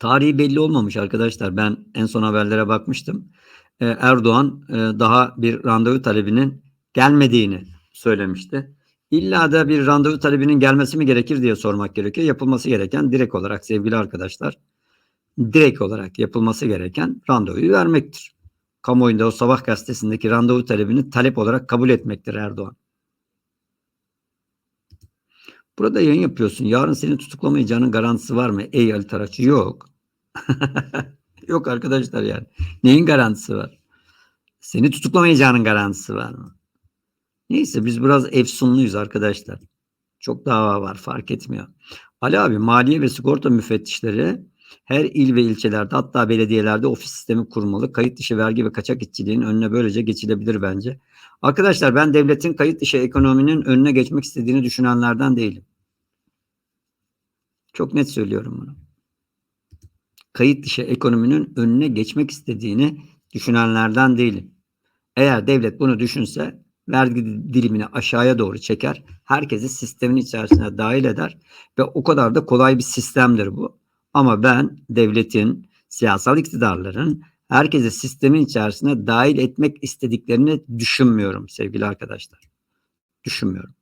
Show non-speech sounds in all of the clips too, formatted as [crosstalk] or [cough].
Tarihi belli olmamış arkadaşlar. Ben en son haberlere bakmıştım. Ee, Erdoğan e, daha bir randevu talebinin gelmediğini söylemişti. İlla da bir randevu talebinin gelmesi mi gerekir diye sormak gerekiyor. Yapılması gereken direkt olarak sevgili arkadaşlar direkt olarak yapılması gereken randevuyu vermektir. Kamuoyunda o sabah gazetesindeki randevu talebini talep olarak kabul etmektir Erdoğan. Burada yayın yapıyorsun. Yarın seni tutuklamayacağının garantisi var mı? Ey Ali Taraç. Yok. [laughs] Yok arkadaşlar yani. Neyin garantisi var? Seni tutuklamayacağının garantisi var mı? Neyse biz biraz efsunluyuz arkadaşlar. Çok dava var fark etmiyor. Ali abi maliye ve sigorta müfettişleri her il ve ilçelerde hatta belediyelerde ofis sistemi kurmalı. Kayıt dışı vergi ve kaçak işçiliğin önüne böylece geçilebilir bence. Arkadaşlar ben devletin kayıt dışı ekonominin önüne geçmek istediğini düşünenlerden değilim. Çok net söylüyorum bunu. Kayıt dışı ekonominin önüne geçmek istediğini düşünenlerden değilim. Eğer devlet bunu düşünse vergi dilimini aşağıya doğru çeker. Herkesi sistemin içerisine dahil eder ve o kadar da kolay bir sistemdir bu. Ama ben devletin, siyasal iktidarların herkesi sistemin içerisine dahil etmek istediklerini düşünmüyorum sevgili arkadaşlar. Düşünmüyorum.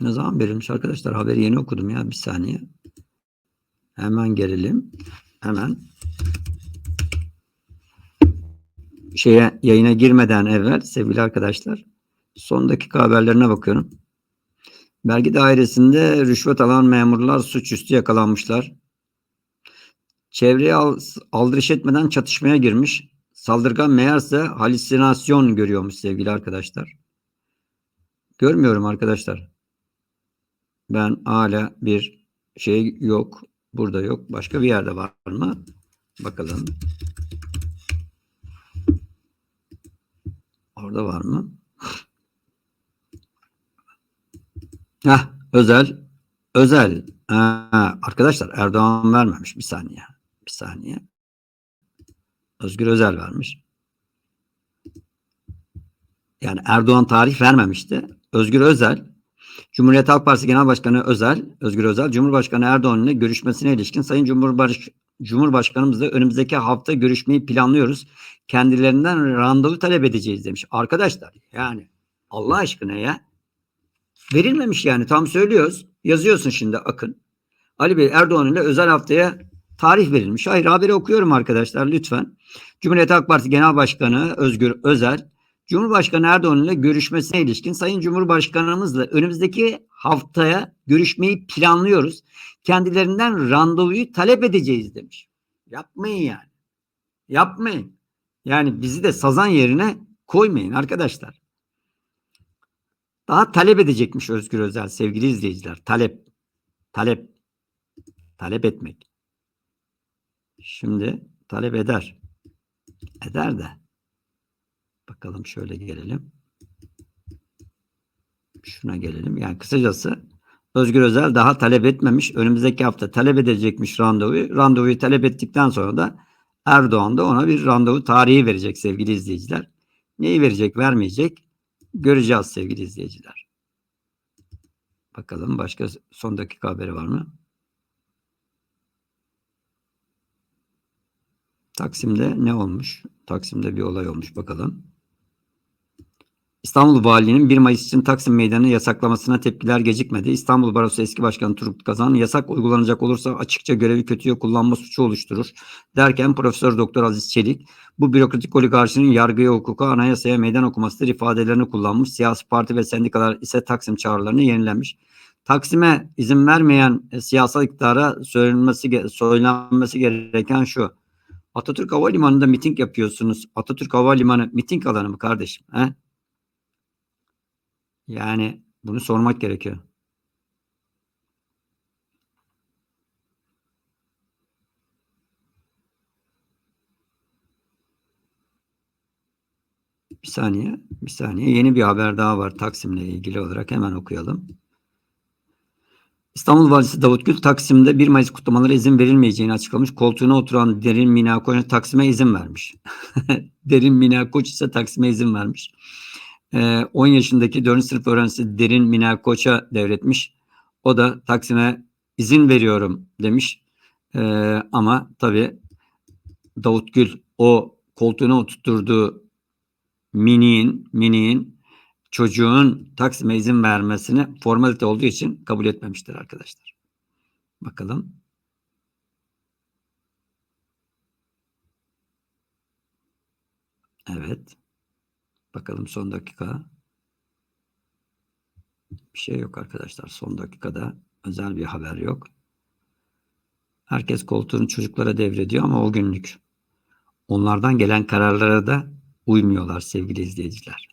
Ne zaman verilmiş arkadaşlar? Haberi yeni okudum ya bir saniye. Hemen gelelim. Hemen şeye yayına girmeden evvel sevgili arkadaşlar son dakika haberlerine bakıyorum. Vergi dairesinde rüşvet alan memurlar suçüstü yakalanmışlar. Çevreye aldırış etmeden çatışmaya girmiş. Saldırgan meğerse halüsinasyon görüyormuş sevgili arkadaşlar. Görmüyorum arkadaşlar. Ben hala bir şey yok. Burada yok. Başka bir yerde var mı? Bakalım. Orada var mı? Heh, özel. Özel. Ha, arkadaşlar Erdoğan vermemiş. Bir saniye. Bir saniye. Özgür Özel vermiş. Yani Erdoğan tarih vermemişti. Özgür Özel Cumhuriyet Halk Partisi Genel Başkanı Özel, Özgür Özel, Cumhurbaşkanı Erdoğan ile görüşmesine ilişkin Sayın Cumhurbaş Cumhurbaşkanımızla önümüzdeki hafta görüşmeyi planlıyoruz. Kendilerinden randevu talep edeceğiz demiş. Arkadaşlar yani Allah aşkına ya verilmemiş yani tam söylüyoruz. Yazıyorsun şimdi Akın. Ali Bey Erdoğan ile özel haftaya tarih verilmiş. Hayır haberi okuyorum arkadaşlar lütfen. Cumhuriyet Halk Partisi Genel Başkanı Özgür Özel Cumhurbaşkanı Erdoğan ile görüşmesine ilişkin Sayın Cumhurbaşkanımızla önümüzdeki haftaya görüşmeyi planlıyoruz. Kendilerinden randevuyu talep edeceğiz demiş. Yapmayın yani. Yapmayın. Yani bizi de sazan yerine koymayın arkadaşlar. Daha talep edecekmiş Özgür Özel sevgili izleyiciler. Talep. Talep. Talep etmek. Şimdi talep eder. Eder de. Bakalım şöyle gelelim. Şuna gelelim. Yani kısacası Özgür Özel daha talep etmemiş. Önümüzdeki hafta talep edecekmiş randevuyu. Randevuyu talep ettikten sonra da Erdoğan da ona bir randevu tarihi verecek sevgili izleyiciler. Neyi verecek vermeyecek göreceğiz sevgili izleyiciler. Bakalım başka son dakika haberi var mı? Taksim'de ne olmuş? Taksim'de bir olay olmuş bakalım. İstanbul Valiliğinin 1 Mayıs için Taksim Meydanı'nı yasaklamasına tepkiler gecikmedi. İstanbul Barosu eski başkanı Turgut Kazan yasak uygulanacak olursa açıkça görevi kötüye kullanma suçu oluşturur derken Profesör Doktor Aziz Çelik bu bürokratik oligarşinin yargıya, hukuka, anayasaya meydan okumasıdır ifadelerini kullanmış. Siyasi parti ve sendikalar ise Taksim çağrılarını yenilemiş. Taksim'e izin vermeyen e, siyasal iktidara söylenmesi, söylenmesi gereken şu. Atatürk Havalimanı'nda miting yapıyorsunuz. Atatürk Havalimanı miting alanı mı kardeşim? He? Yani bunu sormak gerekiyor. Bir saniye, bir saniye. Yeni bir haber daha var Taksim'le ilgili olarak hemen okuyalım. İstanbul Valisi Davut Gül Taksim'de 1 Mayıs kutlamaları izin verilmeyeceğini açıklamış. Koltuğuna oturan Derin Mina Koç Taksim'e izin vermiş. [laughs] Derin Mina Koç ise Taksim'e izin vermiş. 10 ee, yaşındaki 4. sınıf öğrencisi Derin Minel Koç'a devretmiş. O da Taksim'e izin veriyorum demiş. Ee, ama tabii Davut Gül o koltuğuna oturtturduğu miniğin, miniğin çocuğun Taksim'e izin vermesini formalite olduğu için kabul etmemiştir arkadaşlar. Bakalım. Evet. Bakalım son dakika. Bir şey yok arkadaşlar. Son dakikada özel bir haber yok. Herkes koltuğunu çocuklara devrediyor ama o günlük. Onlardan gelen kararlara da uymuyorlar sevgili izleyiciler.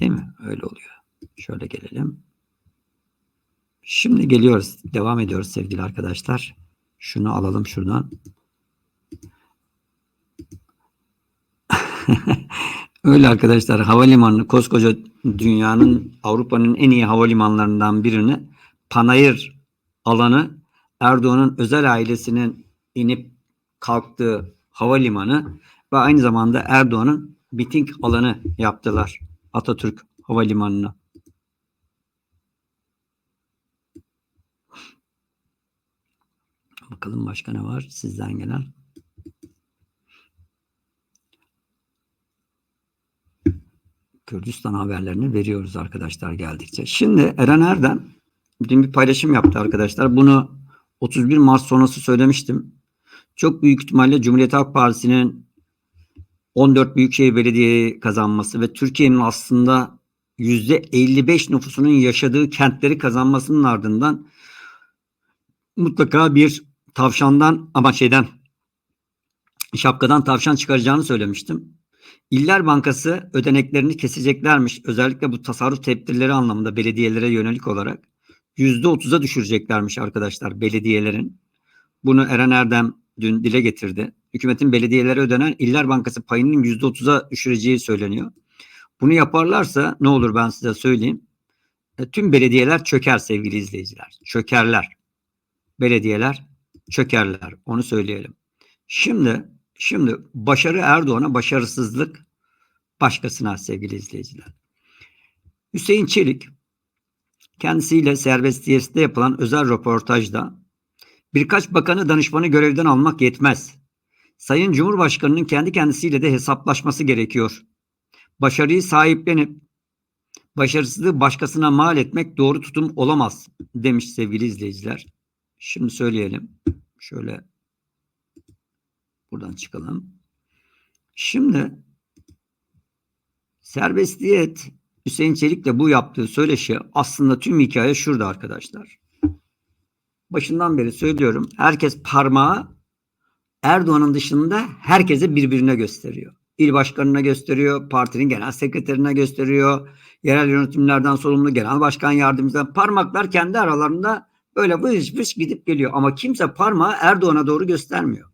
Değil mi? Öyle oluyor. Şöyle gelelim. Şimdi geliyoruz. Devam ediyoruz sevgili arkadaşlar. Şunu alalım şuradan. [laughs] Öyle arkadaşlar havalimanı koskoca dünyanın Avrupa'nın en iyi havalimanlarından birini panayır alanı Erdoğan'ın özel ailesinin inip kalktığı havalimanı ve aynı zamanda Erdoğan'ın miting alanı yaptılar Atatürk Havalimanı'na. Bakalım başka ne var sizden gelen. Kürdistan haberlerini veriyoruz arkadaşlar geldikçe. Şimdi Eren Erdem dün bir paylaşım yaptı arkadaşlar. Bunu 31 Mart sonrası söylemiştim. Çok büyük ihtimalle Cumhuriyet Halk Partisi'nin 14 Büyükşehir Belediye kazanması ve Türkiye'nin aslında %55 nüfusunun yaşadığı kentleri kazanmasının ardından mutlaka bir tavşandan ama şeyden şapkadan tavşan çıkaracağını söylemiştim. İller Bankası ödeneklerini keseceklermiş. Özellikle bu tasarruf tedbirleri anlamında belediyelere yönelik olarak %30'a düşüreceklermiş arkadaşlar belediyelerin. Bunu Eren Erdem dün dile getirdi. Hükümetin belediyelere ödenen İller Bankası payının %30'a düşüreceği söyleniyor. Bunu yaparlarsa ne olur ben size söyleyeyim. E, tüm belediyeler çöker sevgili izleyiciler. Çökerler. Belediyeler çökerler. Onu söyleyelim. Şimdi şimdi başarı Erdoğan'a başarısızlık başkasına sevgili izleyiciler. Hüseyin Çelik kendisiyle serbestiyesinde yapılan özel röportajda birkaç bakanı danışmanı görevden almak yetmez. Sayın Cumhurbaşkanı'nın kendi kendisiyle de hesaplaşması gerekiyor. Başarıyı sahiplenip başarısızlığı başkasına mal etmek doğru tutum olamaz demiş sevgili izleyiciler. Şimdi söyleyelim. Şöyle buradan çıkalım. Şimdi serbestiyet Hüseyin Çelik'le bu yaptığı söyleşi aslında tüm hikaye şurada arkadaşlar. Başından beri söylüyorum. Herkes parmağı Erdoğan'ın dışında herkese birbirine gösteriyor. İl başkanına gösteriyor, partinin genel sekreterine gösteriyor, yerel yönetimlerden sorumlu genel başkan yardımcısı parmaklar kendi aralarında böyle vış vış gidip geliyor. Ama kimse parmağı Erdoğan'a doğru göstermiyor.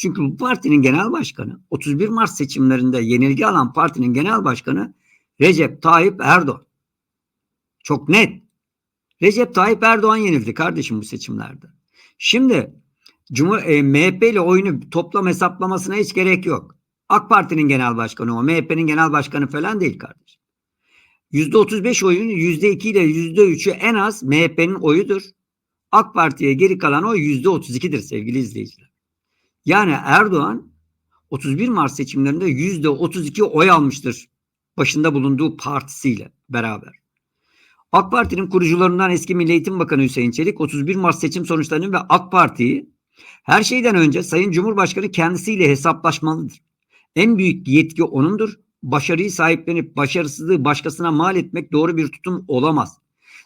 Çünkü bu partinin genel başkanı 31 Mart seçimlerinde yenilgi alan partinin genel başkanı Recep Tayyip Erdoğan. Çok net. Recep Tayyip Erdoğan yenildi kardeşim bu seçimlerde. Şimdi Cumhur e, MHP ile oyunu toplam hesaplamasına hiç gerek yok. AK Parti'nin genel başkanı o. MHP'nin genel başkanı falan değil kardeşim. %35 oyun %2 ile %3'ü en az MHP'nin oyudur. AK Parti'ye geri kalan oy %32'dir sevgili izleyiciler. Yani Erdoğan 31 Mart seçimlerinde %32 oy almıştır başında bulunduğu partisiyle beraber. AK Parti'nin kurucularından eski Milli Eğitim Bakanı Hüseyin Çelik 31 Mart seçim sonuçlarını ve AK Parti'yi her şeyden önce Sayın Cumhurbaşkanı kendisiyle hesaplaşmalıdır. En büyük yetki onundur. Başarıyı sahiplenip başarısızlığı başkasına mal etmek doğru bir tutum olamaz.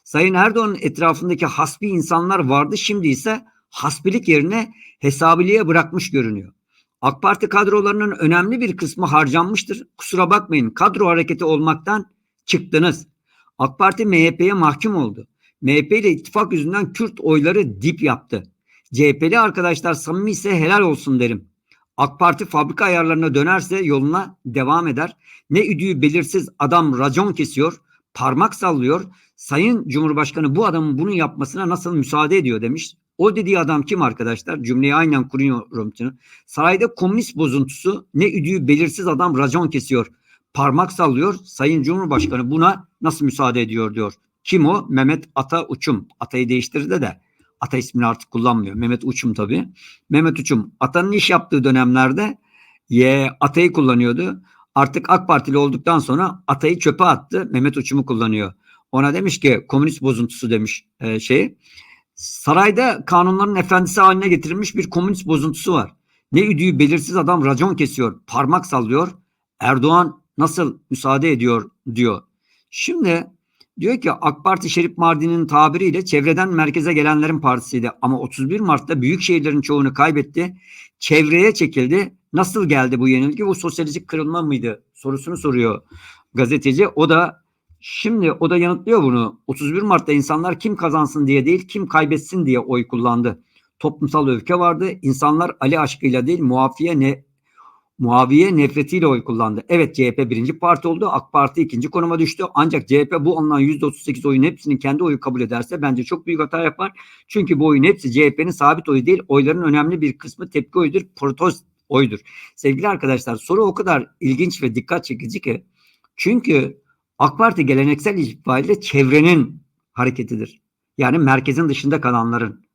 Sayın Erdoğan'ın etrafındaki hasbi insanlar vardı şimdi ise hasbilik yerine hesabiliğe bırakmış görünüyor. AK Parti kadrolarının önemli bir kısmı harcanmıştır. Kusura bakmayın kadro hareketi olmaktan çıktınız. AK Parti MHP'ye mahkum oldu. MHP ile ittifak yüzünden Kürt oyları dip yaptı. CHP'li arkadaşlar samimi ise helal olsun derim. AK Parti fabrika ayarlarına dönerse yoluna devam eder. Ne üdüğü belirsiz adam racon kesiyor, parmak sallıyor. Sayın Cumhurbaşkanı bu adamın bunu yapmasına nasıl müsaade ediyor demiş. O dediği adam kim arkadaşlar? Cümleyi aynen kuruyorum. Sarayda komünist bozuntusu ne üdüğü belirsiz adam racon kesiyor. Parmak sallıyor. Sayın Cumhurbaşkanı buna nasıl müsaade ediyor diyor. Kim o? Mehmet Ata Uçum. Atayı değiştirdi de Ata ismini artık kullanmıyor. Mehmet Uçum tabii. Mehmet Uçum Ata'nın iş yaptığı dönemlerde ye, Atay'ı kullanıyordu. Artık AK Partili olduktan sonra Atay'ı çöpe attı. Mehmet Uçum'u kullanıyor. Ona demiş ki komünist bozuntusu demiş e, şey. Sarayda kanunların efendisi haline getirilmiş bir komünist bozuntusu var. Ne üdüğü belirsiz adam racon kesiyor, parmak sallıyor. Erdoğan nasıl müsaade ediyor diyor. Şimdi diyor ki AK Parti Şerif Mardin'in tabiriyle çevreden merkeze gelenlerin partisiydi. Ama 31 Mart'ta büyük şehirlerin çoğunu kaybetti. Çevreye çekildi. Nasıl geldi bu yenilgi? Bu sosyolojik kırılma mıydı? Sorusunu soruyor gazeteci. O da Şimdi o da yanıtlıyor bunu. 31 Mart'ta insanlar kim kazansın diye değil, kim kaybetsin diye oy kullandı. Toplumsal öfke vardı. İnsanlar Ali aşkıyla değil, muafiye ne Muaviye nefretiyle oy kullandı. Evet CHP birinci parti oldu. AK Parti ikinci konuma düştü. Ancak CHP bu alınan %38 oyun hepsinin kendi oyu kabul ederse bence çok büyük hata yapar. Çünkü bu oyun hepsi CHP'nin sabit oyu değil. Oyların önemli bir kısmı tepki oyudur. Protesto oydur. Sevgili arkadaşlar soru o kadar ilginç ve dikkat çekici ki. Çünkü AK Parti geleneksel itibariyle çevrenin hareketidir. Yani merkezin dışında kalanların.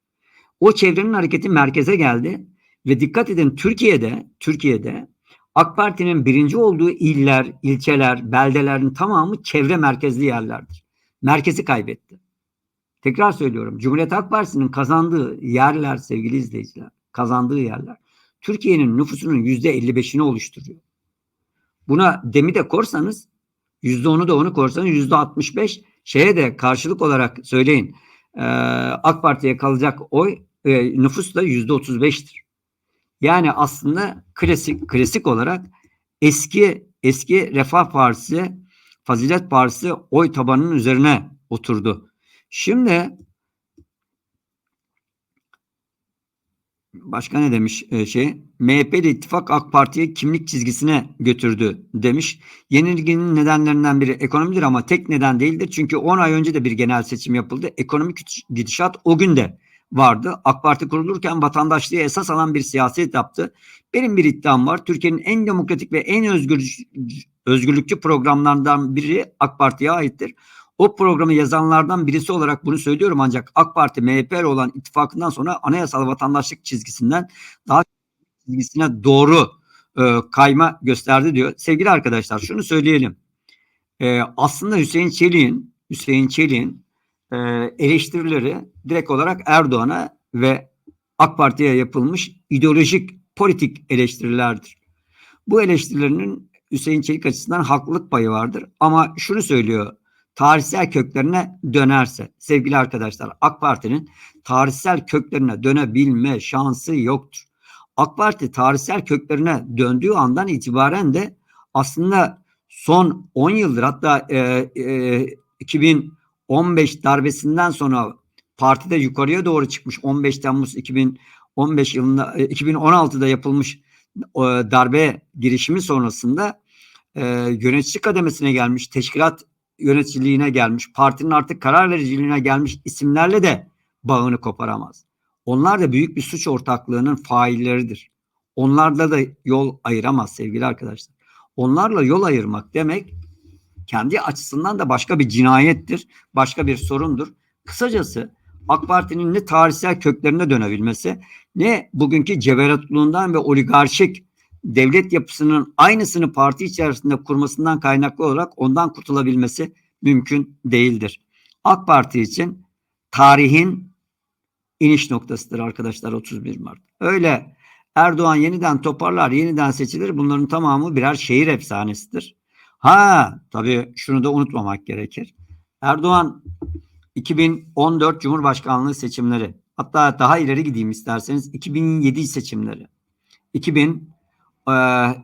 O çevrenin hareketi merkeze geldi ve dikkat edin Türkiye'de Türkiye'de AK Parti'nin birinci olduğu iller, ilçeler, beldelerin tamamı çevre merkezli yerlerdir. Merkezi kaybetti. Tekrar söylüyorum. Cumhuriyet Halk Partisi'nin kazandığı yerler sevgili izleyiciler, kazandığı yerler Türkiye'nin nüfusunun yüzde 55'ini oluşturuyor. Buna demi de korsanız yüzde onu da onu korsanız yüzde 65 şeye de karşılık olarak söyleyin. Ee, AK Parti'ye kalacak oy e, nüfus da yüzde 35'tir. Yani aslında klasik klasik olarak eski eski Refah Partisi, Fazilet Partisi oy tabanının üzerine oturdu. Şimdi başka ne demiş e, şey? MHP'li ittifak AK Parti'yi kimlik çizgisine götürdü demiş. Yenilginin nedenlerinden biri ekonomidir ama tek neden değildir. Çünkü 10 ay önce de bir genel seçim yapıldı. Ekonomik gidişat o gün de vardı. AK Parti kurulurken vatandaşlığı esas alan bir siyaset yaptı. Benim bir iddiam var. Türkiye'nin en demokratik ve en özgür, özgürlükçü programlarından biri AK Parti'ye aittir. O programı yazanlardan birisi olarak bunu söylüyorum ancak AK Parti MHP olan ittifakından sonra anayasal vatandaşlık çizgisinden daha çizgisine doğru e, kayma gösterdi diyor. Sevgili arkadaşlar şunu söyleyelim. E, aslında Hüseyin Çelik'in Hüseyin Çelik'in e, eleştirileri direkt olarak Erdoğan'a ve AK Parti'ye yapılmış ideolojik politik eleştirilerdir. Bu eleştirilerinin Hüseyin Çelik açısından haklılık payı vardır. Ama şunu söylüyor tarihsel köklerine dönerse sevgili arkadaşlar AK Parti'nin tarihsel köklerine dönebilme şansı yoktur. AK Parti tarihsel köklerine döndüğü andan itibaren de aslında son 10 yıldır hatta e, e, 2015 darbesinden sonra partide yukarıya doğru çıkmış 15 Temmuz 2015 yılında 2016'da e, yapılmış darbe girişimi sonrasında e, yönetici kademesine gelmiş teşkilat yöneticiliğine gelmiş, partinin artık karar vericiliğine gelmiş isimlerle de bağını koparamaz. Onlar da büyük bir suç ortaklığının failleridir. Onlarla da yol ayıramaz sevgili arkadaşlar. Onlarla yol ayırmak demek kendi açısından da başka bir cinayettir, başka bir sorundur. Kısacası AK Parti'nin ne tarihsel köklerine dönebilmesi ne bugünkü cevheratlığından ve oligarşik devlet yapısının aynısını parti içerisinde kurmasından kaynaklı olarak ondan kurtulabilmesi mümkün değildir. AK Parti için tarihin iniş noktasıdır arkadaşlar 31 Mart. Öyle Erdoğan yeniden toparlar, yeniden seçilir. Bunların tamamı birer şehir efsanesidir. Ha tabii şunu da unutmamak gerekir. Erdoğan 2014 Cumhurbaşkanlığı seçimleri hatta daha ileri gideyim isterseniz 2007 seçimleri 2000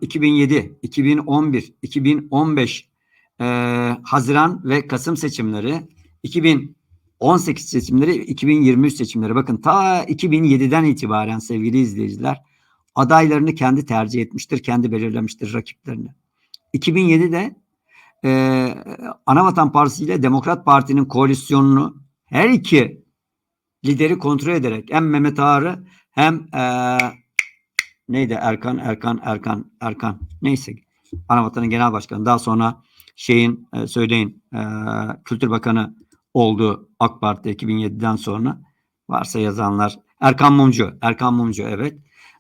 2007, 2011, 2015 e, Haziran ve Kasım seçimleri, 2018 seçimleri, 2023 seçimleri. Bakın ta 2007'den itibaren sevgili izleyiciler adaylarını kendi tercih etmiştir, kendi belirlemiştir rakiplerini. 2007'de e, Anavatan Partisi ile Demokrat Parti'nin koalisyonunu her iki lideri kontrol ederek hem Mehmet Ağar'ı hem e, neydi Erkan Erkan Erkan Erkan neyse Anavatan'ın genel başkanı daha sonra şeyin e, söyleyin e, Kültür Bakanı oldu AK Parti 2007'den sonra. Varsa yazanlar. Erkan Mumcu. Erkan Mumcu evet.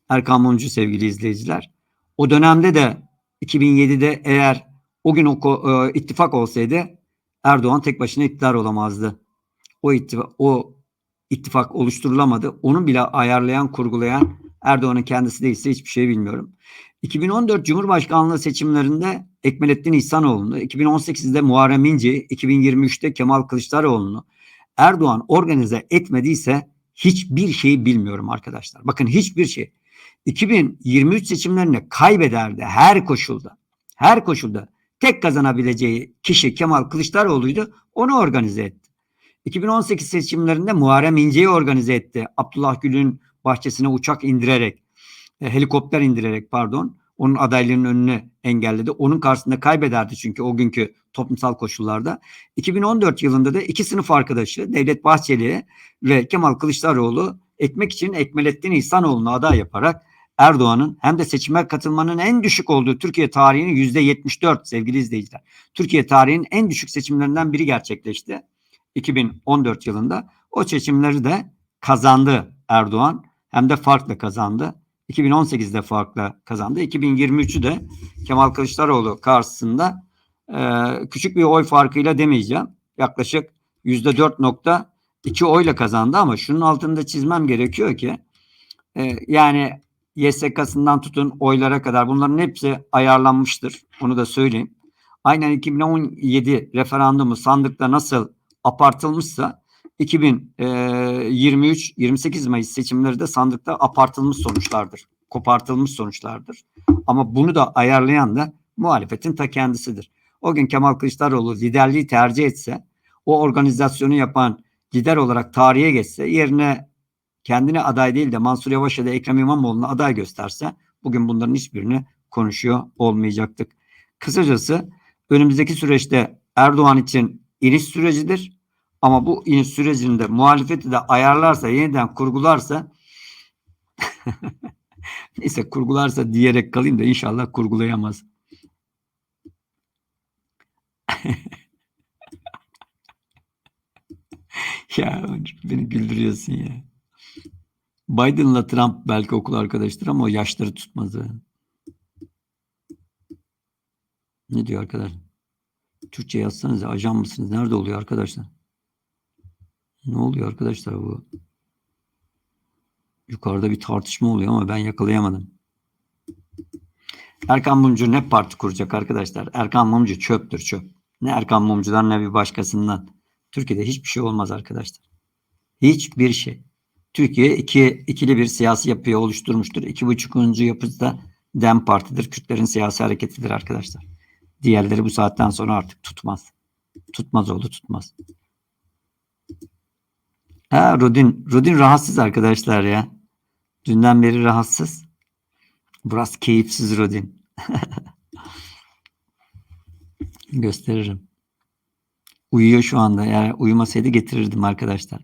Erkan Mumcu sevgili izleyiciler. O dönemde de 2007'de eğer o gün o e, ittifak olsaydı Erdoğan tek başına iktidar olamazdı. O ittifak, o ittifak oluşturulamadı. Onu bile ayarlayan, kurgulayan Erdoğan'ın kendisi değilse hiçbir şey bilmiyorum. 2014 Cumhurbaşkanlığı seçimlerinde Ekmelettin İhsanoğlu'nu, 2018'de Muharrem İnce, 2023'te Kemal Kılıçdaroğlu'nu Erdoğan organize etmediyse hiçbir şeyi bilmiyorum arkadaşlar. Bakın hiçbir şey. 2023 seçimlerini kaybederdi her koşulda. Her koşulda tek kazanabileceği kişi Kemal Kılıçdaroğlu'ydu. Onu organize etti. 2018 seçimlerinde Muharrem İnce'yi organize etti. Abdullah Gül'ün bahçesine uçak indirerek, e, helikopter indirerek pardon, onun adaylığının önüne engelledi. Onun karşısında kaybederdi çünkü o günkü toplumsal koşullarda. 2014 yılında da iki sınıf arkadaşı Devlet Bahçeli ve Kemal Kılıçdaroğlu ekmek için Ekmelettin İhsanoğlu'nu aday yaparak Erdoğan'ın hem de seçime katılmanın en düşük olduğu Türkiye tarihinin yüzde 74 sevgili izleyiciler. Türkiye tarihinin en düşük seçimlerinden biri gerçekleşti. 2014 yılında. O seçimleri de kazandı Erdoğan. Hem de farkla kazandı. 2018'de farkla kazandı. 2023'ü de Kemal Kılıçdaroğlu karşısında e, küçük bir oy farkıyla demeyeceğim. Yaklaşık %4.2 oyla kazandı ama şunun altında çizmem gerekiyor ki e, yani YSK'sından tutun oylara kadar bunların hepsi ayarlanmıştır. Onu da söyleyeyim. Aynen 2017 referandumu sandıkta nasıl apartılmışsa 2023-28 Mayıs seçimleri de sandıkta apartılmış sonuçlardır. Kopartılmış sonuçlardır. Ama bunu da ayarlayan da muhalefetin ta kendisidir. O gün Kemal Kılıçdaroğlu liderliği tercih etse, o organizasyonu yapan lider olarak tarihe geçse, yerine kendine aday değil de Mansur Yavaş ya da Ekrem İmamoğlu'na aday gösterse, bugün bunların hiçbirini konuşuyor olmayacaktık. Kısacası önümüzdeki süreçte Erdoğan için iniş sürecidir. Ama bu iniş sürecinde muhalefeti de ayarlarsa, yeniden kurgularsa [laughs] neyse kurgularsa diyerek kalayım da inşallah kurgulayamaz. [laughs] ya beni güldürüyorsun ya. Biden'la Trump belki okul arkadaştır ama o yaşları tutmaz. Ne diyor arkadaş? Türkçe yazsanız ajan mısınız? Nerede oluyor arkadaşlar? Ne oluyor arkadaşlar bu? Yukarıda bir tartışma oluyor ama ben yakalayamadım. Erkan Mumcu ne parti kuracak arkadaşlar? Erkan Mumcu çöptür çöp. Ne Erkan Mumcu'dan ne bir başkasından. Türkiye'de hiçbir şey olmaz arkadaşlar. Hiçbir şey. Türkiye iki, ikili bir siyasi yapıyı oluşturmuştur. İki buçukuncu yapısı da DEM Parti'dir. Kürtlerin siyasi hareketidir arkadaşlar. Diğerleri bu saatten sonra artık tutmaz. Tutmaz oldu tutmaz. Ha Rodin. Rodin rahatsız arkadaşlar ya. Dünden beri rahatsız. Biraz keyifsiz Rodin. [laughs] Gösteririm. Uyuyor şu anda. Yani uyumasaydı getirirdim arkadaşlar.